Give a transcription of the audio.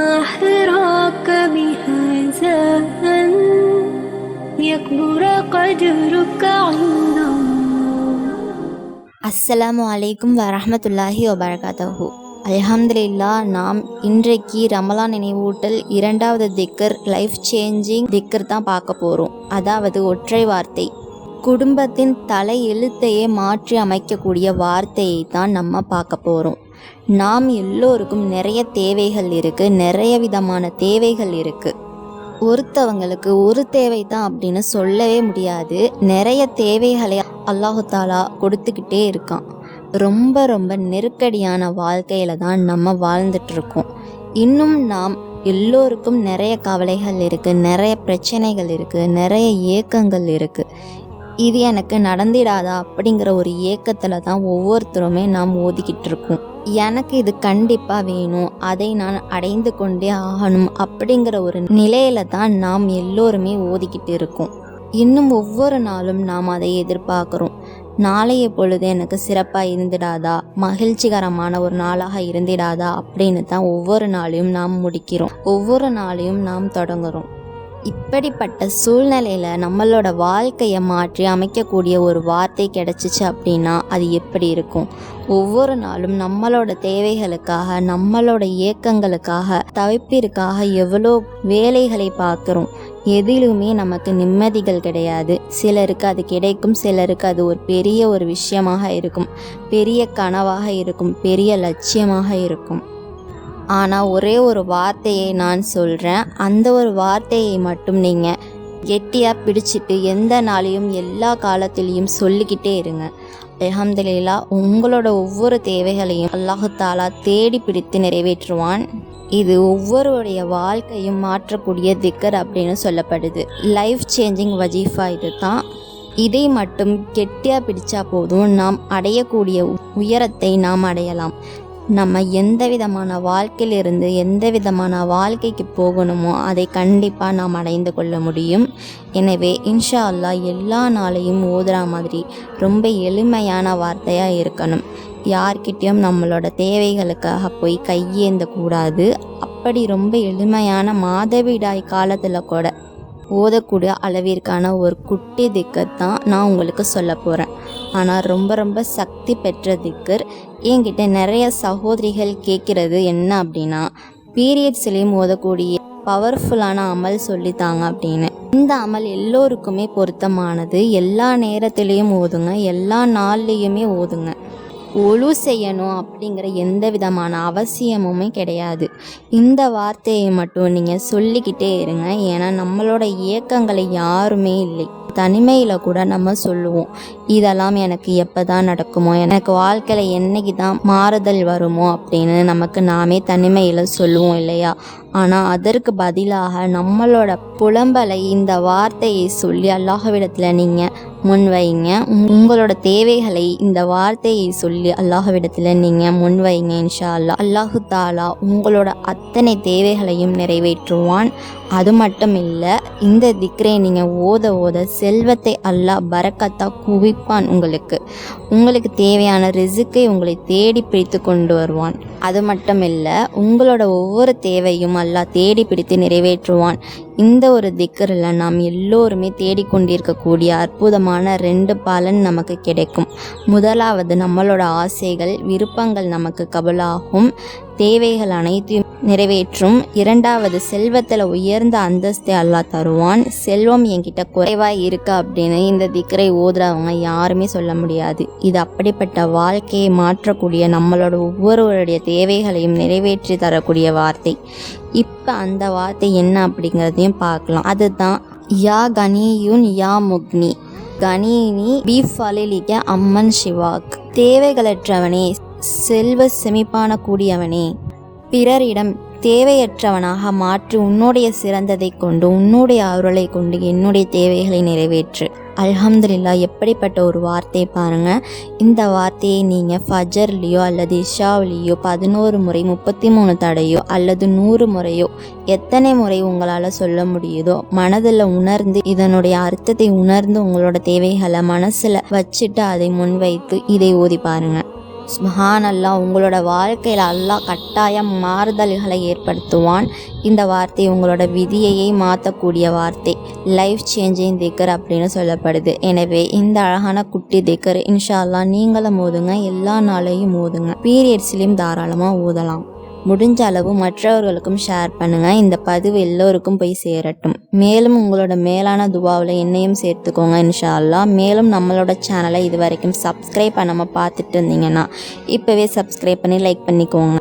ما حراك بهذا أن يكبر قدرك عند الله அஸ்ஸலாமு அலைக்கும் வரஹ்மத்துல்லாஹி வபரகாத்தஹு அல்ஹம்துலில்லா நாம் இன்றைக்கு ரமலான் நினைவூட்டல் இரண்டாவது திக்கர் லைஃப் சேஞ்சிங் திக்கர் தான் பார்க்க போகிறோம் அதாவது ஒற்றை வார்த்தை குடும்பத்தின் தலை எழுத்தையே மாற்றி அமைக்கக்கூடிய வார்த்தையை தான் நம்ம பார்க்க போகிறோம் நாம் எல்லோருக்கும் நிறைய தேவைகள் இருக்குது நிறைய விதமான தேவைகள் இருக்குது ஒருத்தவங்களுக்கு ஒரு தேவை தான் அப்படின்னு சொல்லவே முடியாது. நிறைய தேவைகளை அல்லாஹாலா கொடுத்துக்கிட்டே இருக்கான். ரொம்ப ரொம்ப நெருக்கடியான வாழ்க்கையில தான் நம்ம வாழ்ந்துட்டுருக்கோம். இன்னும் நாம் எல்லோருக்கும் நிறைய கவலைகள் இருக்குது நிறைய பிரச்சனைகள் இருக்குது நிறைய ஏக்கங்கள் இருக்குது இது எனக்கு நடந்திடாதா அப்படிங்கிற ஒரு ஏக்கத்தில் தான் ஒவ்வொருத்தருமே நாம் ஓதிக்கிட்டு இருக்கோம் எனக்கு இது கண்டிப்பாக வேணும். அதை நான் அடைந்து கொண்டே ஆகணும் அப்படிங்கிற ஒரு நிலையில தான் நாம் எல்லோருமே ஓதிக்கிட்டு இருக்கோம். இன்னும் ஒவ்வொரு நாளும் நாம் அதை எதிர்பார்க்குறோம். நாளைய பொழுது எனக்கு சிறப்பாக இருந்திடாதா? மகிழ்ச்சிகரமான ஒரு நாளாக இருந்திடாதா? அப்படின்னு தான் ஒவ்வொரு நாளையும் நாம் முடிக்கிறோம். ஒவ்வொரு நாளையும் நாம் தொடங்குறோம். இப்படிப்பட்ட சூழ்நிலையில் நம்மளோட வாழ்க்கையை மாற்றி அமைக்கக்கூடிய ஒரு வார்த்தை கிடச்சிச்சு அப்படின்னா அது எப்படி இருக்கும்? ஒவ்வொரு நாளும் நம்மளோட தேவைகளுக்காக நம்மளோட இயக்கங்களுக்காக தவிப்பிற்காக எவ்வளோ வேலைகளை பார்க்குறோம். எதிலுமே நமக்கு நிம்மதிகள் கிடையாது. சிலருக்கு அது கிடைக்கும் சிலருக்கு அது ஒரு பெரிய ஒரு விஷயமாக இருக்கும். பெரிய கனவாக இருக்கும் பெரிய லட்சியமாக இருக்கும். ஆனால் ஒரே ஒரு வார்த்தையை நான் சொல்கிறேன் அந்த ஒரு வார்த்தையை மட்டும் நீங்கள் கெட்டியாக பிடிச்சிட்டு எந்த நாளையும் எல்லா காலத்திலையும் சொல்லிக்கிட்டே இருங்க. அல்ஹம்துலில்லா உங்களோட ஒவ்வொரு தேவைகளையும் அல்லாஹு தாலா தேடி பிடித்து நிறைவேற்றுவான். இது ஒவ்வொருடைய வாழ்க்கையும் மாற்றக்கூடிய திக்கர் அப்படின்னு சொல்லப்படுது. லைஃப் சேஞ்சிங் வஜீஃபா இது தான் இதை மட்டும் கெட்டியாக பிடிச்சா போதும். நாம் அடையக்கூடிய உயரத்தை நாம் அடையலாம். நம்ம எந்த விதமான வாழ்க்கையிலிருந்து எந்த விதமான வாழ்க்கைக்கு போகணுமோ அதை கண்டிப்பாக நாம் அடைந்து கொள்ள முடியும். எனவே இன்ஷா அல்லாஹ் எல்லா நாளையும் ஓதுற மாதிரி ரொம்ப எளிமையான வார்த்தையாக இருக்கணும். யார்கிட்டயும் நம்மளோட தேவைகளுக்காக போய் கையேந்த கூடாது அப்படி ரொம்ப எளிமையான மாதவிடாய் காலத்தில் கூட ஓதக்கூடிய அளவிற்கான ஒரு குட்டி திக்கர் தான் நான் உங்களுக்கு சொல்ல போகிறேன் ஆனால் ரொம்ப ரொம்ப சக்தி பெற்ற திக்கர் என்கிட்ட நிறைய சகோதரிகள் கேட்குறது என்ன அப்படின்னா பீரியட்ஸ்லேயும் ஓதக்கூடிய பவர்ஃபுல்லான அமல் சொல்லித்தாங்க அப்படின்னு. இந்த அமல் எல்லோருக்குமே பொருத்தமானது. எல்லா நேரத்துலேயும் ஓதுங்க. எல்லா நாள்லேயுமே ஓதுங்க. ஒழு செய்யணும் அப்படிங்கிற எந்த விதமான அவசியமுமே கிடையாது. இந்த வார்த்தையை மட்டும் நீங்கள் சொல்லிக்கிட்டே இருங்க. ஏன்னா நம்மளோட இயக்கங்களை யாருமே இல்லை. தனிமையில் கூட நம்ம சொல்லுவோம் இதெல்லாம் எனக்கு எப்போ தான் நடக்குமோ எனக்கு வாழ்க்கையில் என்னைக்கு தான் மாறுதல் வருமோ அப்படின்னு நமக்கு நாமே தனிமையில் சொல்லுவோம் இல்லையா? ஆனால் அதற்கு பதிலாக நம்மளோட புலம்பலை இந்த வார்த்தையை சொல்லி அல்லாஹவிடத்தில் நீங்கள் முன்வைங்க. உங்களோட தேவைகளை இந்த வார்த்தையை சொல்லி அல்லாஹவிடத்தில் நீங்கள் முன்வைங்க இன்ஷா அல்லாஹ் அல்லாஹு தாலா உங்களோட அத்தனை தேவைகளையும் நிறைவேற்றுவான். அது மட்டும் இல்லை இந்த திக்ரை நீங்கள் ஓத ஓத செல்வத்தை அல்லாஹ் பறக்கத்தாக குவிப்பான் உங்களுக்கு. உங்களுக்கு தேவையான ரிசுக்கை உங்களை தேடி பிடித்து கொண்டு வருவான். அது மட்டும் இல்லை உங்களோட ஒவ்வொரு தேவையும் அல்லாஹ் தேடி பிடித்து நிறைவேற்றுவான். இந்த ஒரு திக்கரில் நாம் எல்லோருமே தேடிக்கொண்டிருக்கக்கூடிய அற்புதமான ரெண்டு பலன் நமக்கு கிடைக்கும். முதலாவது நம்மளோட ஆசைகள் விருப்பங்கள் நமக்கு கபலாகும். தேவைகள் அனைத்தையும் நிறைவேற்றும். இரண்டாவது செல்வத்தில் உயர்ந்த அந்தஸ்தை அல்லாஹ் தருவான். செல்வம் என்கிட்ட குறைவாக இருக்கு அப்படின்னு இந்த திக்கரை ஓதுறவங்க யாருமே சொல்ல முடியாது. இது அப்படிப்பட்ட வாழ்க்கையை மாற்றக்கூடிய நம்மளோட ஒவ்வொருவருடைய தேவைகளையும் நிறைவேற்றி தரக்கூடிய வார்த்தை. இப்போ அந்த வார்த்தை என்ன அப்படிங்கிறதையும் பார்க்கலாம். அதுதான் யா கனியுன் யா முக்னி. கணினி பீஃப் அலிலிக்க அம்மன் சிவாக். தேவைகளற்றவனே செல்வ செமிப்பான கூடியவனே. பிறரிடம் தேவையற்றவனாக மாற்றி உன்னுடைய சிறந்ததை கொண்டு உன்னுடைய அருளை கொண்டு என்னுடைய தேவைகளை நிறைவேற்று. அல்ஹம்துலில்லா எப்படிப்பட்ட ஒரு வார்த்தை பாருங்க. இந்த வார்த்தையை நீங்கள் ஃபஜர்லேயோ அல்லது இஷாவிலேயோ பதினோரு முறை முப்பத்தி மூணு தடையோ அல்லது நூறு முறையோ எத்தனை முறை உங்களால் சொல்ல முடியுதோ மனதில் உணர்ந்து இதனுடைய அர்த்தத்தை உணர்ந்து உங்களோட தேவைகளை மனசில் வச்சுட்டு அதை முன்வைத்து இதை ஓதி பாருங்க. சுபஹான் அல்லாஹ் உங்களோட வாழ்க்கையில் அல்லாஹ் கட்டாயம் மாறுதல்களை ஏற்படுத்துவான். இந்த வார்த்தை உங்களோட விதியையே மாற்றக்கூடிய வார்த்தை. லைஃப் சேஞ்சிங் திக்கர் அப்படின்னு சொல்லப்படுது. எனவே இந்த அழகான குட்டி திக்கர் இன்ஷா அல்லாஹ் நீங்களும் ஓதுங்க எல்லா நாளையும் ஓதுங்க. பீரியட்ஸ்லேயும் தாராளமாக ஓதலாம். முடிஞ்ச அளவு மற்றவர்களுக்கும் ஷேர் பண்ணுங்கள் இந்த பதிவு எல்லோருக்கும் போய் சேரட்டும். மேலும் உங்களோட மேலான துவாவில் என்னையும் சேர்த்துக்கோங்க இன்ஷா அல்லா மேலும் நம்மளோட சேனலை இது வரைக்கும் சப்ஸ்கிரைப் பண்ணாமல் பார்த்துட்டு இருந்தீங்கன்னா இப்போவே சப்ஸ்கிரைப் பண்ணி லைக் பண்ணிக்கோங்க.